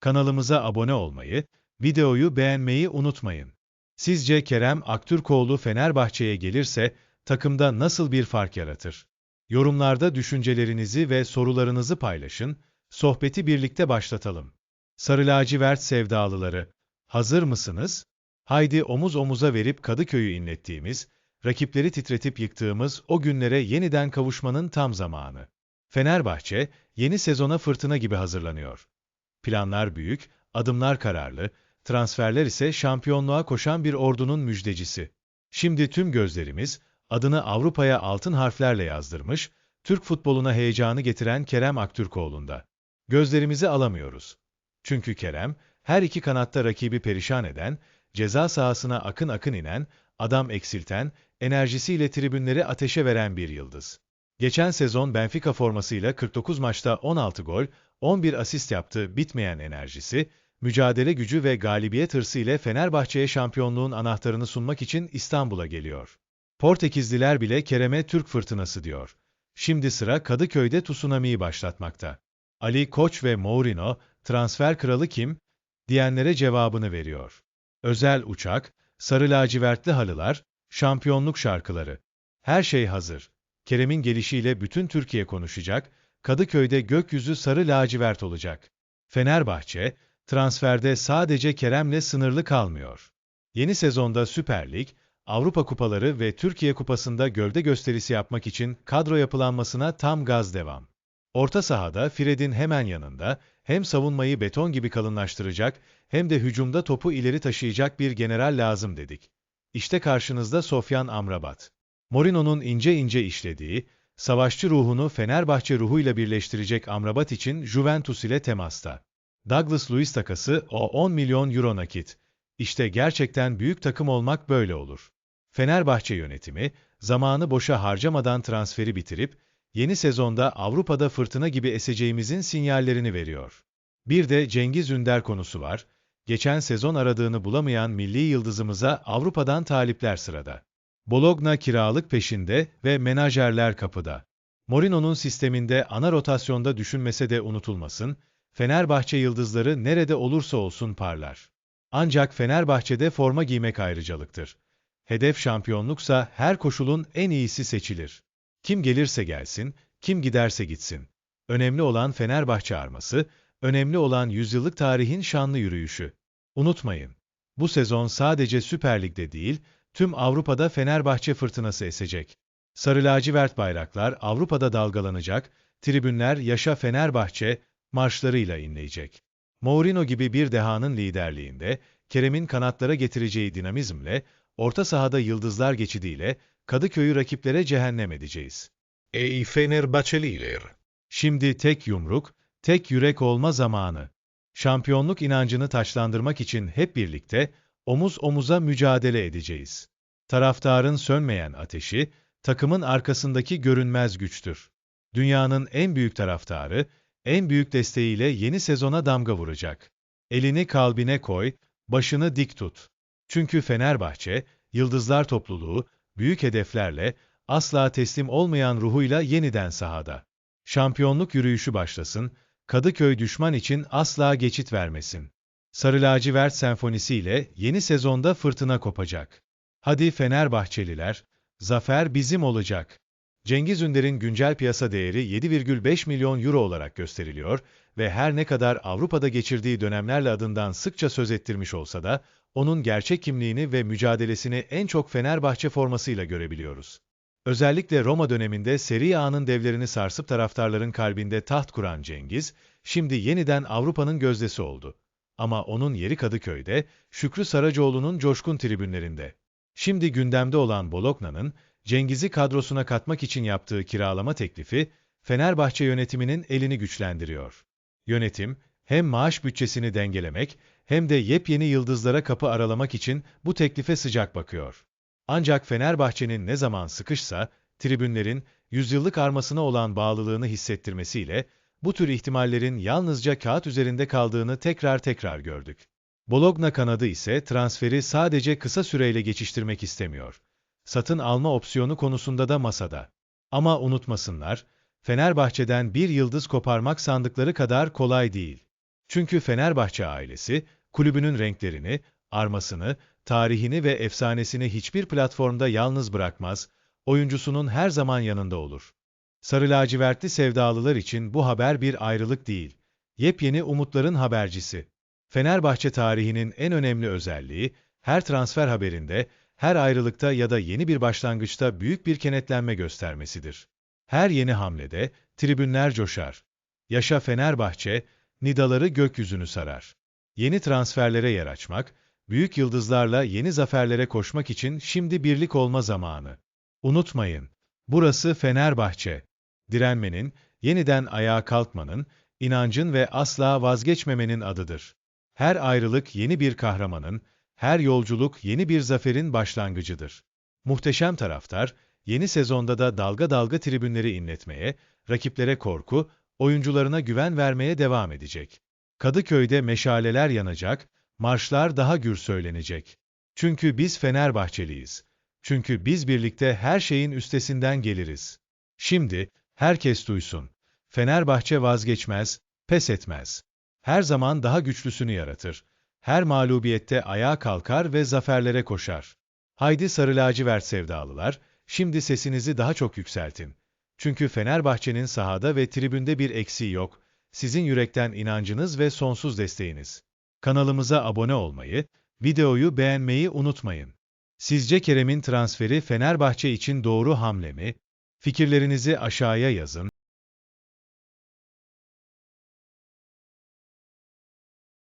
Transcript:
Kanalımıza abone olmayı, videoyu beğenmeyi unutmayın. Sizce Kerem Aktürkoğlu Fenerbahçe'ye gelirse takımda nasıl bir fark yaratır? Yorumlarda düşüncelerinizi ve sorularınızı paylaşın, sohbeti birlikte başlatalım. Sarı lacivert sevdalıları, hazır mısınız? Haydi omuz omuza verip Kadıköy'ü inlettiğimiz, rakipleri titretip yıktığımız o günlere yeniden kavuşmanın tam zamanı. Fenerbahçe, yeni sezona fırtına gibi hazırlanıyor. Planlar büyük, adımlar kararlı, transferler ise şampiyonluğa koşan bir ordunun müjdecisi. Şimdi tüm gözlerimiz, adını Avrupa'ya altın harflerle yazdırmış, Türk futboluna heyecanı getiren Kerem Aktürkoğlu'nda. Gözlerimizi alamıyoruz. Çünkü Kerem, her iki kanatta rakibi perişan eden, ceza sahasına akın akın inen, adam eksilten, enerjisiyle tribünleri ateşe veren bir yıldız. Geçen sezon Benfica formasıyla 49 maçta 16 gol, 11 asist yaptı bitmeyen enerjisi, mücadele gücü ve galibiyet hırsı ile Fenerbahçe'ye şampiyonluğun anahtarını sunmak için İstanbul'a geliyor. Portekizliler bile Kerem'e Türk fırtınası diyor. Şimdi sıra Kadıköy'de tsunami'yi başlatmakta. Ali Koç ve Mourinho, transfer kralı kim? diyenlere cevabını veriyor. Özel uçak, sarı lacivertli halılar, şampiyonluk şarkıları. Her şey hazır. Kerem'in gelişiyle bütün Türkiye konuşacak, Kadıköy'de gökyüzü sarı lacivert olacak. Fenerbahçe, transferde sadece Kerem'le sınırlı kalmıyor. Yeni sezonda Süper Lig, Avrupa Kupaları ve Türkiye Kupası'nda gövde gösterisi yapmak için kadro yapılanmasına tam gaz devam. Orta sahada Fred'in hemen yanında hem savunmayı beton gibi kalınlaştıracak hem de hücumda topu ileri taşıyacak bir general lazım dedik. İşte karşınızda Sofyan Amrabat. Mourinho'nun ince ince işlediği, savaşçı ruhunu Fenerbahçe ruhuyla birleştirecek Amrabat için Juventus ile temasta. Douglas Luiz takası o 10 milyon euro nakit. İşte gerçekten büyük takım olmak böyle olur. Fenerbahçe yönetimi, zamanı boşa harcamadan transferi bitirip, yeni sezonda Avrupa'da fırtına gibi eseceğimizin sinyallerini veriyor. Bir de Cengiz Ünder konusu var. Geçen sezon aradığını bulamayan milli yıldızımıza Avrupa'dan talipler sırada. Bologna kiralık peşinde ve menajerler kapıda. Mourinho'nun sisteminde ana rotasyonda düşünmese de unutulmasın, Fenerbahçe yıldızları nerede olursa olsun parlar. Ancak Fenerbahçe'de forma giymek ayrıcalıktır. Hedef şampiyonluksa her koşulun en iyisi seçilir. Kim gelirse gelsin, kim giderse gitsin. Önemli olan Fenerbahçe arması, önemli olan yüzyıllık tarihin şanlı yürüyüşü. Unutmayın, bu sezon sadece Süper Lig'de değil, tüm Avrupa'da Fenerbahçe fırtınası esecek. Sarı lacivert bayraklar Avrupa'da dalgalanacak, tribünler Yaşa Fenerbahçe marşlarıyla inleyecek. Mourinho gibi bir dehanın liderliğinde, Kerem'in kanatlara getireceği dinamizmle, orta sahada yıldızlar geçidiyle Kadıköy'ü rakiplere cehennem edeceğiz. Ey Fenerbahçeliler! Şimdi tek yumruk, tek yürek olma zamanı. Şampiyonluk inancını taçlandırmak için hep birlikte omuz omuza mücadele edeceğiz. Taraftarın sönmeyen ateşi, takımın arkasındaki görünmez güçtür. Dünyanın en büyük taraftarı, en büyük desteğiyle yeni sezona damga vuracak. Elini kalbine koy, başını dik tut. Çünkü Fenerbahçe, Yıldızlar topluluğu, büyük hedeflerle, asla teslim olmayan ruhuyla yeniden sahada. Şampiyonluk yürüyüşü başlasın, Kadıköy düşman için asla geçit vermesin. Sarı lacivert senfonisiyle yeni sezonda fırtına kopacak. Hadi Fenerbahçeliler, zafer bizim olacak. Cengiz Ünder'in güncel piyasa değeri 7,5 milyon euro olarak gösteriliyor ve her ne kadar Avrupa'da geçirdiği dönemlerle adından sıkça söz ettirmiş olsa da, onun gerçek kimliğini ve mücadelesini en çok Fenerbahçe formasıyla görebiliyoruz. Özellikle Roma döneminde Serie A'nın devlerini sarsıp taraftarların kalbinde taht kuran Cengiz, şimdi yeniden Avrupa'nın gözdesi oldu. Ama onun yeri Kadıköy'de, Şükrü Saracoğlu'nun coşkun tribünlerinde. Şimdi gündemde olan Bologna'nın, Cengiz'i kadrosuna katmak için yaptığı kiralama teklifi, Fenerbahçe yönetiminin elini güçlendiriyor. Yönetim, hem maaş bütçesini dengelemek, hem de yepyeni yıldızlara kapı aralamak için bu teklife sıcak bakıyor. Ancak Fenerbahçe'nin ne zaman sıkışsa, tribünlerin yüzyıllık armasına olan bağlılığını hissettirmesiyle, bu tür ihtimallerin yalnızca kağıt üzerinde kaldığını tekrar tekrar gördük. Bologna kanadı ise transferi sadece kısa süreyle geçiştirmek istemiyor. Satın alma opsiyonu konusunda da masada. Ama unutmasınlar, Fenerbahçe'den bir yıldız koparmak sandıkları kadar kolay değil. Çünkü Fenerbahçe ailesi, kulübünün renklerini, armasını, tarihini ve efsanesini hiçbir platformda yalnız bırakmaz, oyuncusunun her zaman yanında olur. Sarı lacivertli sevdalılar için bu haber bir ayrılık değil, yepyeni umutların habercisi. Fenerbahçe tarihinin en önemli özelliği, her transfer haberinde, her ayrılıkta ya da yeni bir başlangıçta büyük bir kenetlenme göstermesidir. Her yeni hamlede, tribünler coşar. Yaşa Fenerbahçe, nidaları gökyüzünü sarar. Yeni transferlere yer açmak, büyük yıldızlarla yeni zaferlere koşmak için şimdi birlik olma zamanı. Unutmayın, burası Fenerbahçe. Direnmenin, yeniden ayağa kalkmanın, inancın ve asla vazgeçmemenin adıdır. Her ayrılık yeni bir kahramanın, her yolculuk yeni bir zaferin başlangıcıdır. Muhteşem taraftar, yeni sezonda da dalga dalga tribünleri inletmeye, rakiplere korku, oyuncularına güven vermeye devam edecek. Kadıköy'de meşaleler yanacak, marşlar daha gür söylenecek. Çünkü biz Fenerbahçeliyiz. Çünkü biz birlikte her şeyin üstesinden geliriz. Şimdi, herkes duysun. Fenerbahçe vazgeçmez, pes etmez. Her zaman daha güçlüsünü yaratır. Her mağlubiyette ayağa kalkar ve zaferlere koşar. Haydi sarı lacivert sevdalılar, şimdi sesinizi daha çok yükseltin. Çünkü Fenerbahçe'nin sahada ve tribünde bir eksiği yok. Sizin yürekten inancınız ve sonsuz desteğiniz. Kanalımıza abone olmayı, videoyu beğenmeyi unutmayın. Sizce Kerem'in transferi Fenerbahçe için doğru hamle mi? Fikirlerinizi aşağıya yazın.